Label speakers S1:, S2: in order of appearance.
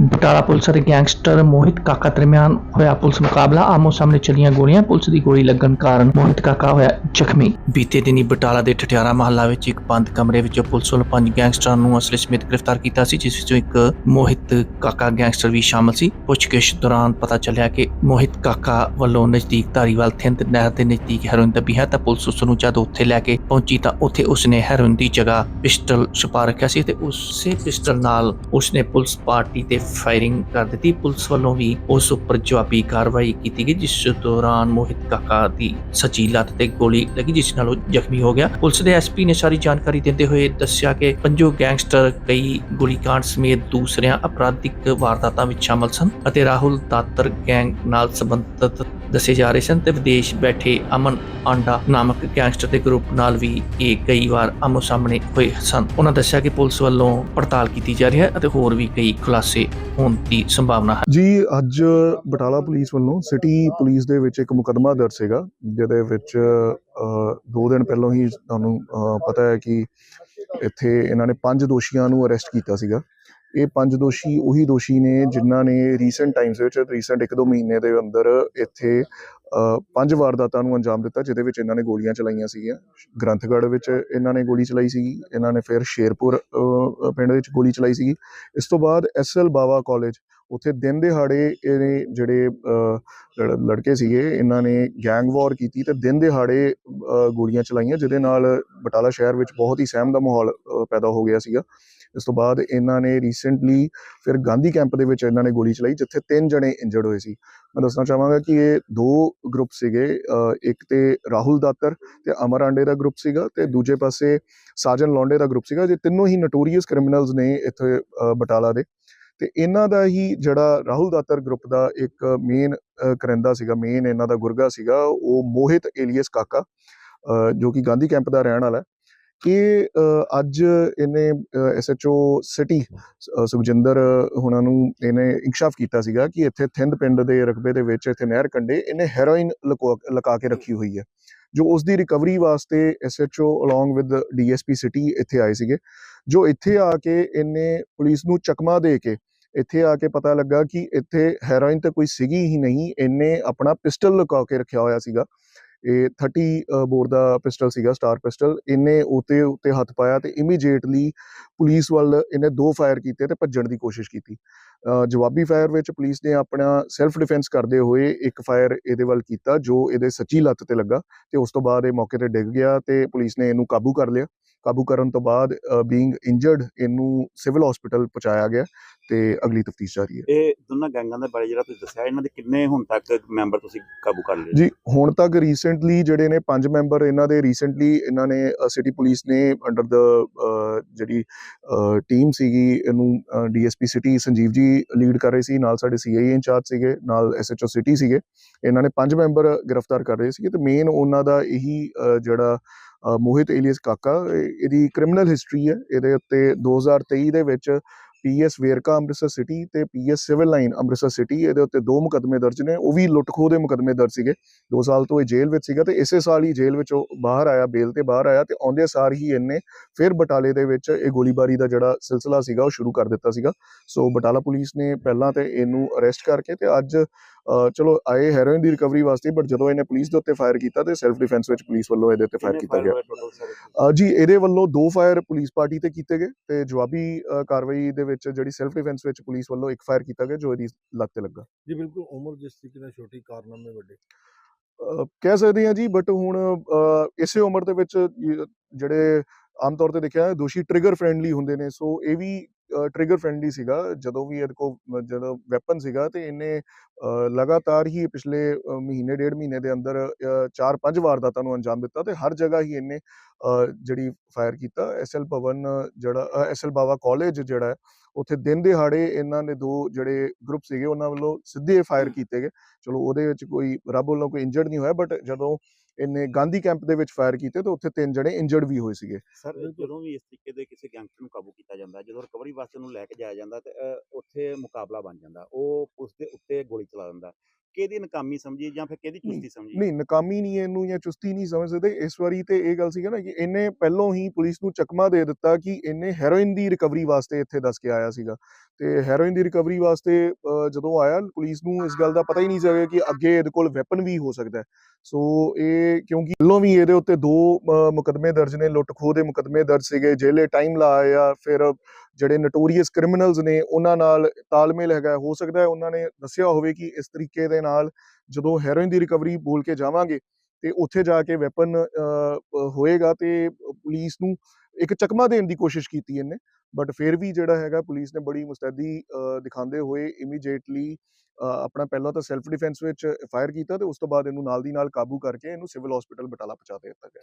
S1: Batala police ਅਤੇ gangster Mohit Kaka ਦਰਮਿਆਨ ਹੋਇਆ ਪੁਲਿਸ ਮੁਕਾਬਲਾ। ਆਮੋ ਸਾਹਮਣੇ ਚੱਲੀਆਂ ਗੋਲੀਆਂ, ਪੁਲਿਸ ਦੀ ਗੋਲੀ ਲੱਗਣ ਕਾਰਨ ਮੋਹਿਤ ਕਾਕਾ ਹੋਇਆ ਜ਼ਖਮੀ। ਬੀਤੇ ਦਿਨੀ ਬਟਾਲਾ ਦੇ ਠਠਿਆਰਾ ਮਹੱਲਾ ਵਿੱਚ ਇੱਕ ਬੰਦ ਕਮਰੇ ਵਿੱਚ ਪੁਲਿਸ ਵੱਲੋਂ ਪੰਜ ਗੈਂਗਸਟਰਾਂ ਨੂੰ ਅਸਲੇ ਸਮੇਤ ਗ੍ਰਿਫਤਾਰ ਕੀਤਾ ਸੀ, ਜਿਸ ਵਿੱਚੋਂ ਇੱਕ ਮੋਹਿਤ ਕਾਕਾ ਗੈਂਗਸਟਰ ਵੀ ਸ਼ਾਮਲ ਸੀ। ਪੁੱਛਗਿੱਛ ਦੌਰਾਨ ਪਤਾ ਚੱਲਿਆ ਕਿ ਮੋਹਿਤ ਕਾਕਾ ਵੱਲੋਂ ਨਜ਼ਦੀਕ ਧਾਰੀਵਾਲ ਥਿੰਦ ਨਹਿਰ ਦੇ ਨਜ਼ਦੀਕ ਹੈਰੋਇਨ ਦੱਬੀ ਹੈ, ਤਾਂ ਪੁਲਿਸ ਉਸ ਨੂੰ ਜਦ ਉੱਥੇ ਲੈ ਕੇ ਪਹੁੰਚੀ, ਤਾਂ ਉੱਥੇ ਉਸਨੇ ਹੈਰੋਇਨ ਦੀ ਜਗ੍ਹਾ ਪਿਸਟਲ ਛੁਪਾ ਰੱਖਿਆ ਸੀ ਤੇ ਉਸੇ ਪਿਸਟਲ ਨਾਲ ਉਸਨੇ ਪੁਲਿਸ ਪਾਰਟੀ ਦੇ ਫਾਇਰਿੰਗ ਕਰ ਦਿੱਤੀ। ਪੁਲਿਸ ਵੱਲੋਂ ਵੀ ਉਸ ਉੱਪਰ ਜਵਾਬੀ ਕਾਰਵਾਈ ਕੀਤੀ ਗਈ, ਜਿਸ ਦੌਰਾਨ ਮੋਹਿਤ ਕਾਕਾ ਦੀ ਸੱਜੀ ਲੱਤ ਤੇ ਗੋਲੀ ਲੱਗੀ, ਜਿਸ ਨਾਲ ਉਹ ਜ਼ਖਮੀ ਹੋ ਗਿਆ। ਪੁਲਿਸ ਦੇ ਐਸਪੀ ਨੇ ਸਾਰੀ ਜਾਣਕਾਰੀ ਦਿੰਦੇ ਹੋਏ ਦੱਸਿਆ ਕਿ ਪੰਜੋ ਗੈਂਗਸਟਰ ਕਈ ਗੋਲੀकांड ਸਮੇਤ ਦੂਸਰਿਆਂ ਅਪਰਾਧਿਕ ਵਾਰਦਾਤਾਂ ਵਿੱਚ ਸ਼ਾਮਲ ਸਨ ਅਤੇ ਰਾਹੁਲ ਦਾਤਰ ਗੈਂਗ ਨਾਲ ਸੰਬੰਧਿਤ ਦੱਸੇ ਜਾ ਰਹੇ ਸਨ ਤੇ ਵਿਦੇਸ਼ ਬੈਠੇ ਅਮਨ ਆਂਡਾ ਨਾਮਕ ਗੈਂਗਸਟਰ ਦੇ ਗਰੁੱਪ ਨਾਲ ਵੀ ਇਹ ਕਈ ਵਾਰ ਆਮੋ ਸਾਹਮਣੇ ਹੋਏ ਸਨ। ਉਹਨਾਂ ਦੱਸਿਆ ਕਿ ਪੁਲਿਸ ਵੱਲੋਂ ਪੜਤਾਲ ਕੀਤੀ ਜਾ ਰਹੀ ਹੈ ਅਤੇ ਹੋਰ ਵੀ ਕਈ ਖੁਲਾਸੇ ਹੋਣ ਦੀ ਸੰਭਾਵਨਾ ਹੈ।
S2: ਜੀ ਅੱਜ ਬਟਾਲਾ ਪੁਲਿਸ ਵੱਲੋਂ ਸਿਟੀ ਪੁਲਿਸ ਦੇ ਵਿੱਚ ਇੱਕ ਮੁਕੱਦਮਾ ਦਰਜ ਸੀਗਾ ਜਿਹਦੇ ਵਿੱਚ ਅ, ਦੋ ਦਿਨ ਪਹਿਲਾਂ ਹੀ ਤੁਹਾਨੂੰ ਪਤਾ ਹੈ ਕਿ ਇੱਥੇ ਇਹਨਾਂ ਨੇ ਪੰਜ ਦੋਸ਼ੀਆਂ ਨੂੰ ਅਰੈਸਟ ਕੀਤਾ ਸੀਗਾ। ਇਹ ਪੰਜ ਦੋਸ਼ੀ ਉਹੀ ਦੋਸ਼ੀ ਨੇ ਜਿਨ੍ਹਾਂ ਨੇ ਰੀਸੈਂਟ ਟਾਈਮਸ ਵਿੱਚ ਰੀਸੈਂਟ ਇੱਕ ਦੋ ਮਹੀਨੇ ਦੇ ਅੰਦਰ ਇੱਥੇ ਪੰਜ ਵਾਰਦਾਤਾਂ ਨੂੰ ਅੰਜਾਮ ਦਿੱਤਾ, ਜਿਹਦੇ ਵਿੱਚ ਇਹਨਾਂ ਨੇ ਗੋਲੀਆਂ ਚਲਾਈਆਂ ਸੀਗੀਆਂ। ਗ੍ਰੰਥਗੜ੍ਹ ਵਿੱਚ ਇਹਨਾਂ ਨੇ ਗੋਲੀ ਚਲਾਈ ਸੀਗੀ, ਇਹਨਾਂ ਨੇ ਫਿਰ ਸ਼ੇਰਪੁਰ ਪਿੰਡ ਵਿੱਚ ਗੋਲੀ ਚਲਾਈ ਸੀਗੀ। ਇਸ ਤੋਂ ਬਾਅਦ ਐਸਐਲ ਬਾਵਾ ਕਾਲਜ ਉੱਥੇ ਦਿਨ ਦਿਹਾੜੇ ਇਹ ਜਿਹੜੇ ਲੜ- ਲੜਕੇ ਸੀਗੇ, ਇਹਨਾਂ ਨੇ ਗੈਂਗ ਵਾਰ ਕੀਤੀ ਤੇ ਦਿਨ ਦਿਹਾੜੇ ਗੋਲੀਆਂ ਚਲਾਈਆਂ, ਜਿਹਦੇ ਨਾਲ ਬਟਾਲਾ ਸ਼ਹਿਰ ਵਿੱਚ ਬਹੁਤ ਹੀ ਸਹਿਮ ਦਾ ਮਾਹੌਲ ਪੈਦਾ ਹੋ ਗਿਆ ਸੀਗਾ। ਇਸ ਤੋਂ ਬਾਅਦ ਇਹਨਾਂ ਨੇ ਰੀਸੈਂਟਲੀ ਫਿਰ ਗਾਂਧੀ ਕੈਂਪ ਦੇ ਵਿੱਚ ਇਹਨਾਂ ਨੇ ਗੋਲੀ ਚਲਾਈ, ਜਿੱਥੇ ਤਿੰਨ ਜਣੇ ਇੰਜਰਡ ਹੋਏ ਸੀ। ਮੈਂ ਦੱਸਣਾ ਚਾਹਾਂਗਾ ਕਿ ਇਹ ਦੋ ਗਰੁੱਪ ਸੀਗੇ ਇੱਕ ਤੇ ਰਾਹੁਲ ਦਾਤਰ ਤੇ ਅਮਰ ਆਂਡੇ ਦਾ ਗਰੁੱਪ ਸੀਗਾ ਤੇ ਦੂਜੇ ਪਾਸੇ ਸਾਜਨ ਲੌਂਡੇ ਦਾ ਗਰੁੱਪ ਸੀਗਾ ਜੇ ਤਿੰਨੋਂ ਹੀ ਨੋਟੋਰੀਅਸ ਕ੍ਰਿਮੀਨਲਸ ਨੇ ਇੱਥੇ ਬਟਾਲਾ ਦੇ। ਤੇ ਇਹਨਾਂ ਦਾ ਹੀ ਜਿਹੜਾ ਰਾਹੁਲ ਦਾਤਰ ਗਰੁੱਪ ਦਾ ਇੱਕ ਮੇਨ ਕਰਿੰਦਾ ਸੀਗਾ ਮੇਨ ਇਹਨਾਂ ਦਾ ਗੁਰਗਾ ਸੀਗਾ, ਉਹ ਮੋਹਿਤ ਏਲੀਅਸ ਕਾਕਾ ਜੋ ਕਿ ਗਾਂਧੀ ਕੈਂਪ ਦਾ ਰਹਿਣ ਵਾਲਾ ਕਿ ਇਹ ਅ, ਅੱਜ ਇਹਨੇ ਐਸਐਚਓ ਸਿਟੀ ਸੁਖਜਿੰਦਰ ਹੁਣਾਂ ਨੂੰ ਇਹਨੇ ਇਨਕਸ਼ਾਫ ਕੀਤਾ ਸੀਗਾ ਕਿ ਇੱਥੇ ਥਿੰਦ ਪਿੰਡ ਦੇ ਰਕਬੇ ਦੇ ਵਿੱਚ ਇੱਥੇ ਨਹਿਰ ਕੰਢੇ ਇਹਨੇ ਹੈਰੋਇਨ ਲੁਕਾ ਕੇ ਰੱਖੀ ਹੋਈ ਹੈ। ਜੋ ਉਸ ਦੀ ਰਿਕਵਰੀ ਵਾਸਤੇ SHO along with DSP city ਇੱਥੇ ਆਏ ਸੀਗੇ। ਜੋ ਇੱਥੇ ਆ ਕੇ ਇਹਨੇ ਪੁਲਿਸ ਨੂੰ ਚਕਮਾ ਦੇ ਕੇ ਇੱਥੇ ਆ ਕੇ ਪਤਾ ਲੱਗਾ ਕਿ ਇੱਥੇ ਹੈਰੋਇਨ ਤਾਂ ਕੋਈ ਸੀਗੀ ਹੀ ਨਹੀਂ ਇਹਨੇ ਆਪਣਾ ਪਿਸਟਲ ਲੁਕਾ ਕੇ ਰੱਖਿਆ ਹੋਇਆ ਸੀਗਾ। ਇਹ 30 ਬੋਰ ਦਾ ਪਿਸਟਲ ਸੀਗਾ ਸਟਾਰ ਪਿਸਟਲ। ਇਹਨੇ ਉਤੇ ਉੱਤੇ ਹੱਥ ਪਾਇਆ ਤੇ ਇਮੀਡੀਏਟਲੀ ਪੁਲਿਸ ਵੱਲ ਇਹਨੇ ਦੋ ਫਾਇਰ ਕੀਤੇ ਤੇ ਭੱਜਣ ਦੀ ਕੋਸ਼ਿਸ਼ ਕੀਤੀ। ਜਵਾਬੀ ਫਾਇਰ ਵਿੱਚ ਪੁਲਿਸ ਨੇ ਆਪਣਾ ਸੈਲਫ ਡਿਫੈਂਸ ਕਰਦੇ ਹੋਏ ਇੱਕ ਫਾਇਰ ਇਹਦੇ ਵੱਲ ਕੀਤਾ, ਜੋ ਇਹਦੇ ਸੱਚੀ ਲੱਤ ਤੇ ਲੱਗਾ ਤੇ ਉਸ ਤੋਂ ਬਾਅਦ ਇਹ ਮੌਕੇ ਤੇ ਡਿੱਗ ਗਿਆ ਤੇ ਪੁਲਿਸ ਨੇ ਇਹਨੂੰ ਕਾਬੂ ਕਰ ਲਿਆ। ਕਾਬੂ ਕਰਨ ਤੋਂ ਬਾਅਦ ਬੀਇੰਗ ਇੰਜਰਡ ਇਹਨੂੰ ਸਿਵਲ ਹਸਪੀਟਲ ਪਹੁੰਚਾਇਆ ਗਿਆ ਤੇ ਅਗਲੀ ਤਫਤੀਸ਼ ਜਾਰੀ ਹੈ।
S3: ਇਹ ਦੋਨਾਂ ਗੈਂਗਾਂ ਦੇ ਬਾਰੇ ਜਿਹੜਾ ਤੁਸੀਂ ਦੱਸਿਆ ਇਹਨਾਂ ਦੇ ਕਿੰਨੇ ਹੁਣ ਤੱਕ ਮੈਂਬਰ ਤੁਸੀਂ ਕਾਬੂ ਕਰ ਲਏ?
S2: ਜੀ ਹੁਣ ਤੱਕ ਰੀਸੈਂਟਲੀ ਜਿਹੜੇ ਨੇ ਪੰਜ ਮੈਂਬਰ ਇਹਨਾਂ ਦੇ ਰੀਸੈਂਟਲੀ ਇਹਨਾਂ ਨੇ ਸਿਟੀ ਪੁਲਿਸ ਨੇ ਅੰਡਰ ਦਾ ਜਿਹੜੀ ਟੀਮ ਸੀਗੀ ਇਹਨੂੰ ਡੀਐਸਪੀ ਸਿਟੀ ਸੰਜੀਵ ਜੀ ਲੀਡ ਕਰ ਰਹੇ ਸੀ ਨਾਲ ਸਾਡੇ ਸੀਆਈ ਇੰਚਾਰਜ ਸੀਗੇ ਨਾਲ ਐਸਐਚਓ ਸਿਟੀ ਸੀਗੇ। ਇਹਨਾਂ ਨੇ ਪੰਜ ਮੈਂਬਰ ਗ੍ਰਿਫਤਾਰ ਕਰ ਰਹੇ ਸੀਗੇ ਤੇ ਮੇਨ ਉਹਨਾਂ ਦਾ ਇਹੀ ਜਿਹੜਾ ਮੋਹਿਤ ਏਲੀਅਸ ਕਾਕਾ ਇਹਦੀ ਕ੍ਰਿਮੀਨਲ ਹਿਸਟਰੀ ਹੈ। ਇਹਦੇ ਉੱਤੇ 2023 ਦੇ ਵਿੱਚ ਪੀਐਸ ਵੇਰਕਾ ਅੰਮ੍ਰਿਤਸਰ ਸਿਟੀ ਤੇ PS civil line Amritsar city, ਇਹਦੇ ਉੱਤੇ ਦੋ ਮੁਕੱਦਮੇ ਦਰਜ ਨੇ। ਉਹ ਵੀ ਲੁੱਟ ਖੋਹ ਦੇ ਮੁਕੱਦਮੇ ਦਰਜ ਸੀਗੇ। 2 ਸਾਲ ਤੋਂ ਇਹ ਜੇਲ੍ਹ ਵਿੱਚ ਸੀਗਾ ਤੇ ਇਸੇ ਸਾਲ ਹੀ ਜੇਲ੍ਹ ਵਿੱਚੋਂ ਬਾਹਰ ਆਇਆ, ਬੇਲ ਤੇ ਬਾਹਰ ਆਇਆ ਤੇ ਆਉਂਦੇ ਸਾਰ ਹੀ ਇਹਨੇ ਫਿਰ ਬਟਾਲੇ ਦੇ ਵਿੱਚ ਇਹ ਗੋਲੀਬਾਰੀ ਦਾ ਜਿਹੜਾ ਸਿਲਸਿਲਾ ਸੀਗਾ ਉਹ ਸ਼ੁਰੂ ਕਰ ਦਿੱਤਾ ਸੀਗਾ। ਸੋ ਬਟਾਲਾ ਪੁਲਿਸ ਨੇ ਪਹਿਲਾਂ ਤੇ ਇਹਨੂੰ ਅਰੈਸਟ ਕਰਕੇ ਤੇ ਅੱਜ ਚਲੋ ਆਏ ਹੈਰੋਇਨ ਦੀ ਰਿਕਵਰੀ ਵਾਸਤੇ ਬਟ ਜਦੋਂ ਇਹਨੇ ਪੁਲਿਸ ਦੇ ਉੱਤੇ ਫਾਇਰ ਕੀਤਾ ਤੇ ਸੈਲਫ ਡਿਫੈਂਸ ਵਿੱਚ ਪੁਲਿਸ ਵੱਲੋਂ ਇਹਦੇ ਉੱਤੇ ਫਾਇਰ ਕੀਤਾ ਗਿਆ। ਜੀ ਇਹਦੇ ਵੱਲੋਂ ਦੋ ਫਾਇਰ ਪੁਲਿਸ ਪਾਰਟੀ ਤੇ ਕੀਤੇ ਗਏ ਤੇ ਜਵਾਬੀ ਕਾਰਵਾਈ ਦੇ ਵਿੱਚ ਜਿਹੜੀ ਸੈਲਫ ਡਿਫੈਂਸ ਵਿੱਚ ਪੁਲਿਸ ਵੱਲੋਂ ਇੱਕ ਫਾਇਰ ਕੀਤਾ ਗਿਆ ਜੋ ਇਹਦੀ ਲੱਤ ਤੇ ਲੱਗਾ।
S4: ਜੀ ਬਿਲਕੁਲ ਉਮਰ ਜਿਸ ਤਰੀਕੇ ਨਾਲ ਛੋਟੀ ਕਾਰਨਾਮੇ ਵੱਡੇ।
S2: ਕਹਿ ਸਕਦੇ ਹਾਂ ਜੀ ਬਟ ਹੁਣ ਇਸੇ ਉਮਰ ਦੇ ਵਿੱਚ ਜਿਹੜੇ ਆਮ ਤੌਰ ਤੇ ਦੇਖਿਆ ਦੋਸ਼ੀ ਟ੍ਰਿਗਰ ਫ੍ਰੈਂਡਲੀ ਹੁੰਦੇ ਨੇ ਸੋ ਇਹ ਵੀ ਟ੍ਰਿਗਰ ਫ੍ਰੈਂਡਲੀ ਸੀਗਾ ਜਦੋਂ ਵੀ ਇਹਦੇ ਕੋਲ ਜਦੋਂ ਵੈਪਨ ਸੀਗਾ ਤੇ ਇਹਨੇ ਲਗਾਤਾਰ ਹੀ ਪਿਛਲੇ ਮਹੀਨੇ ਡੇਢ ਮਹੀਨੇ ਦੇ ਅੰਦਰ ਅ, ਚਾਰ ਪੰਜ ਵਾਰਦਾਤਾਂ ਨੂੰ ਅੰਜਾਮ ਦਿੱਤਾ ਤੇ ਹਰ ਜਗ੍ਹਾ ਹੀ ਇਹਨੇ ਜਿਹੜੀ ਫਾਇਰ ਕੀਤਾ। ਐਸਐਲ ਭਵਨ ਜਿਹੜਾ ਐਸਐਲ ਬਾਵਾ ਕਾਲਜ ਜਿਹੜਾ ਹੈ ਉੱਥੇ ਦਿਨ ਦਿਹਾੜੇ ਇਹਨਾਂ ਨੇ ਦੋ ਜਿਹੜੇ ਗਰੁੱਪ ਸੀਗੇ ਉਹਨਾਂ ਵੱਲੋਂ ਸਿੱਧੇ ਫਾਇਰ ਕੀਤੇ ਗਏ। ਚਲੋ ਉਹਦੇ ਵਿੱਚ ਕੋਈ ਰੱਬ ਵੱਲੋਂ ਕੋਈ ਇੰਜਰਡ ਨਹੀਂ ਹੋਇਆ ਬਟ ਜਦੋਂ ਇਹਨੇ ਗਾਂਧੀ ਕੈਂਪ ਦੇ ਵਿੱਚ ਫਾਇਰ ਕੀਤੇ ਤਾਂ ਉੱਥੇ ਤਿੰਨ ਜਣੇ ਇੰਜਰਡ ਵੀ ਹੋਏ ਸੀਗੇ।
S3: ਸਰ ਜਦੋਂ ਵੀ ਇਸ ਤਰੀਕੇ ਦੇ ਕਿਸੇ ਗੈਂਗਸਟਰ ਨੂੰ ਕਾਬੂ ਕੀਤਾ ਜਾਂਦਾ ਜਦੋਂ ਰਿਕਵਰੀ ਵਾਸਤੇ ਉਹਨੂੰ ਲੈ ਕੇ ਜਾਇਆ ਜਾਂਦਾ ਤੇ ਉੱਥੇ ਮੁਕਾਬਲਾ ਬਣ ਜਾਂਦਾ। ਉਹ ਉਸ ਦੇ ਉੱਤੇ ਗੋਲੀ ਚਲਾ ਦਿੰਦਾ। ਕਿਹਦੀ ਨਕਾਮੀ ਸਮਝੀ ਜਾਂ ਫਿਰ ਕਿਹਦੀ ਚੁਸਤੀ ਸਮਝੀ
S2: ਨਹੀਂ ਨਕਾਮੀ ਨਹੀਂ ਇਹਨੂੰ ਜਾਂ ਚੁਸਤੀ ਨਹੀਂ ਸਮਝ ਸਕਦੇ। ਇਸ ਵਾਰੀ ਤੇ ਇਹ ਗੱਲ ਸੀਗਾ ਨਾ ਕਿ ਇਹਨੇ ਪਹਿਲੋਂ ਹੀ ਪੁਲਿਸ ਨੂੰ ਚਕਮਾ ਦੇ ਦਿੱਤਾ ਕਿ ਇਹਨੇ ਹੈਰੋਇਨ ਦੀ ਰਿਕਵਰੀ ਵਾਸਤੇ ਇੱਥੇ ਦੱਸ ਕੇ ਆਇਆ ਸੀਗਾ। ਤੇ ਹੈਰੋਇਨ ਦੀ ਰਿਕਵਰੀ ਵਾਸਤੇ ਜਦੋਂ ਆਇਆ ਪੁਲਿਸ ਨੂੰ ਇਸ ਗੱਲ ਦਾ ਪਤਾ ਹੀ ਨਹੀਂ ਸੀਗਾ ਕਿ ਅੱਗੇ ਇਹਦੇ ਕੋਲ ਵੈਪਨ ਵੀ ਹੋ ਸਕਦਾ ਹੈ। ਸੋ ਇਹ ਕਿਉਂਕਿ ਪਹਿਲੋਂ ਵੀ ਇਹਦੇ ਉੱਤੇ ਦੋ ਮੁਕੱਦਮੇ ਦਰਜ ਨੇ ਲੁੱਟ ਖੋਹ ਦੇ ਮੁਕੱਦਮੇ ਦਰਜ ਸੀਗੇ। ਜੇਲੇ ਟਾਈਮ ਲਾਇਆ ਫਿਰ ਜਿਹੜੇ ਨਟੋਰੀਅਸ ਕ੍ਰਿਮੀਨਲਸ ਨੇ ਉਹਨਾਂ ਨਾਲ ਤਾਲਮੇਲ ਹੈਗਾ ਹੋ ਸਕਦਾ ਹੈ ਉਹਨਾਂ ਨੇ ਦੱਸਿਆ ਹੋਵੇ ਕਿ ਇਸ ਤਰੀਕੇ ਦੇ ਨਾਲ ਜਦੋਂ ਹੈਰੋਇਨ ਦੀ ਰਿਕਵਰੀ ਬੋਲ ਕੇ ਜਾਵਾਂਗੇ ਤੇ ਉੱਥੇ ਜਾ ਕੇ ਵੈਪਨ ਹੋਏਗਾ ਤੇ ਪੁਲਿਸ ਨੂੰ ਇੱਕ ਚਕਮਾ ਦੇਣ ਦੀ ਕੋਸ਼ਿਸ਼ ਕੀਤੀ ਇਹਨੇ ਬਟ ਫਿਰ ਵੀ ਜਿਹੜਾ ਹੈਗਾ ਪੁਲਿਸ ਨੇ ਬੜੀ ਮੁਸਤੈਦੀ ਅਹ, ਦਿਖਾਉਂਦੇ ਹੋਏ ਇਮੀਡੀਏਟਲੀ ਆਪਣਾ ਪਹਿਲਾਂ ਤਾਂ ਸੈਲਫ ਡਿਫੈਂਸ ਵਿੱਚ ਫਾਇਰ ਕੀਤਾ ਤੇ ਉਸ ਤੋਂ ਬਾਅਦ ਇਹਨੂੰ ਨਾਲ ਦੀ ਨਾਲ ਕਾਬੂ ਕਰਕੇ ਇਹਨੂੰ ਸਿਵਲ ਹਸਪੀਟਲ ਬਟਾਲਾ ਪਹੁੰਚਾ ਦਿੱਤਾ ਗਿਆ।